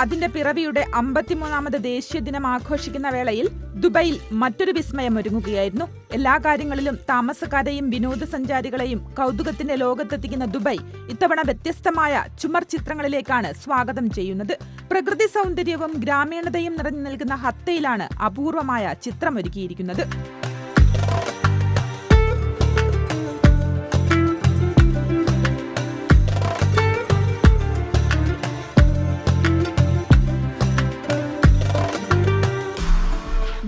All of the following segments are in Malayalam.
അതിന്റെ പിറവിയുടെ അമ്പത്തിമൂന്നാമത് ദേശീയ ദിനം ആഘോഷിക്കുന്ന വേളയിൽ ദുബൈയിൽ മറ്റൊരു വിസ്മയം ഒരുങ്ങുകയായിരുന്നു എല്ലാ കാര്യങ്ങളിലും താമസക്കാരെയും വിനോദസഞ്ചാരികളെയും കൗതുകത്തിന്റെ ലോകത്തെത്തിക്കുന്ന ദുബൈ ഇത്തവണ വ്യത്യസ്തമായ ചുമർ ചിത്രങ്ങളിലേക്കാണ് സ്വാഗതം ചെയ്യുന്നത്. പ്രകൃതി സൗന്ദര്യവും ഗ്രാമീണതയും നിറഞ്ഞു നിൽക്കുന്ന ഹത്തയിലാണ് അപൂർവമായ ചിത്രമൊരുക്കിയിരിക്കുന്നത്.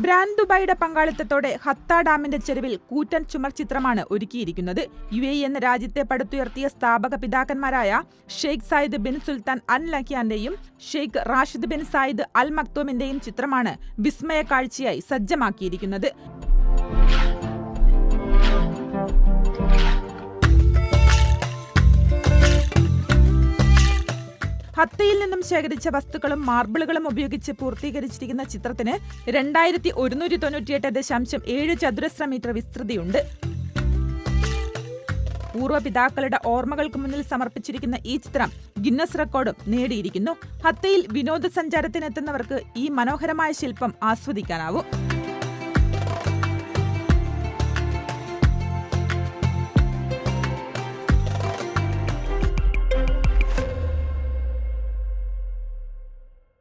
ബ്രാൻഡ് ദുബായിയുടെ പങ്കാളിത്തത്തോടെ ഹത്ത ഡാമിന്റെ ചെരുവിൽ കൂറ്റൻ ചുമർ ചിത്രമാണ് ഒരുക്കിയിരിക്കുന്നത്. യു എ എന്ന രാജ്യത്തെ പടുത്തുയർത്തിയ സ്ഥാപക പിതാക്കന്മാരായ Sheikh Zayed bin Sultan al ലഖിയാന്റെയും Sheikh Rashid bin Zayed al മക്തൂമിന്റെയും ചിത്രമാണ് വിസ്മയ കാഴ്ചയായി സജ്ജമാക്കിയിരിക്കുന്നത്. ഹത്തയിൽ നിന്നും ശേഖരിച്ച വസ്തുക്കളും മാർബിളുകളും ഉപയോഗിച്ച് പൂർത്തീകരിച്ചിരിക്കുന്ന ചിത്രത്തിന് രണ്ടായിരത്തി ഒരുന്നൂറ്റി തൊണ്ണൂറ്റിയെട്ട് ദശാംശം ഏഴ് ചതുരശ്ര മീറ്റർ വിസ്തൃതിയുണ്ട്. പൂർവപിതാക്കളുടെ ഓർമ്മകൾക്ക് മുന്നിൽ സമർപ്പിച്ചിരിക്കുന്ന ഈ ചിത്രം ഗിന്നസ് റെക്കോർഡും നേടിയിരിക്കുന്നു. ഹത്തയിൽ വിനോദസഞ്ചാരത്തിനെത്തുന്നവർക്ക് ഈ മനോഹരമായ ശില്പം ആസ്വദിക്കാനാവും.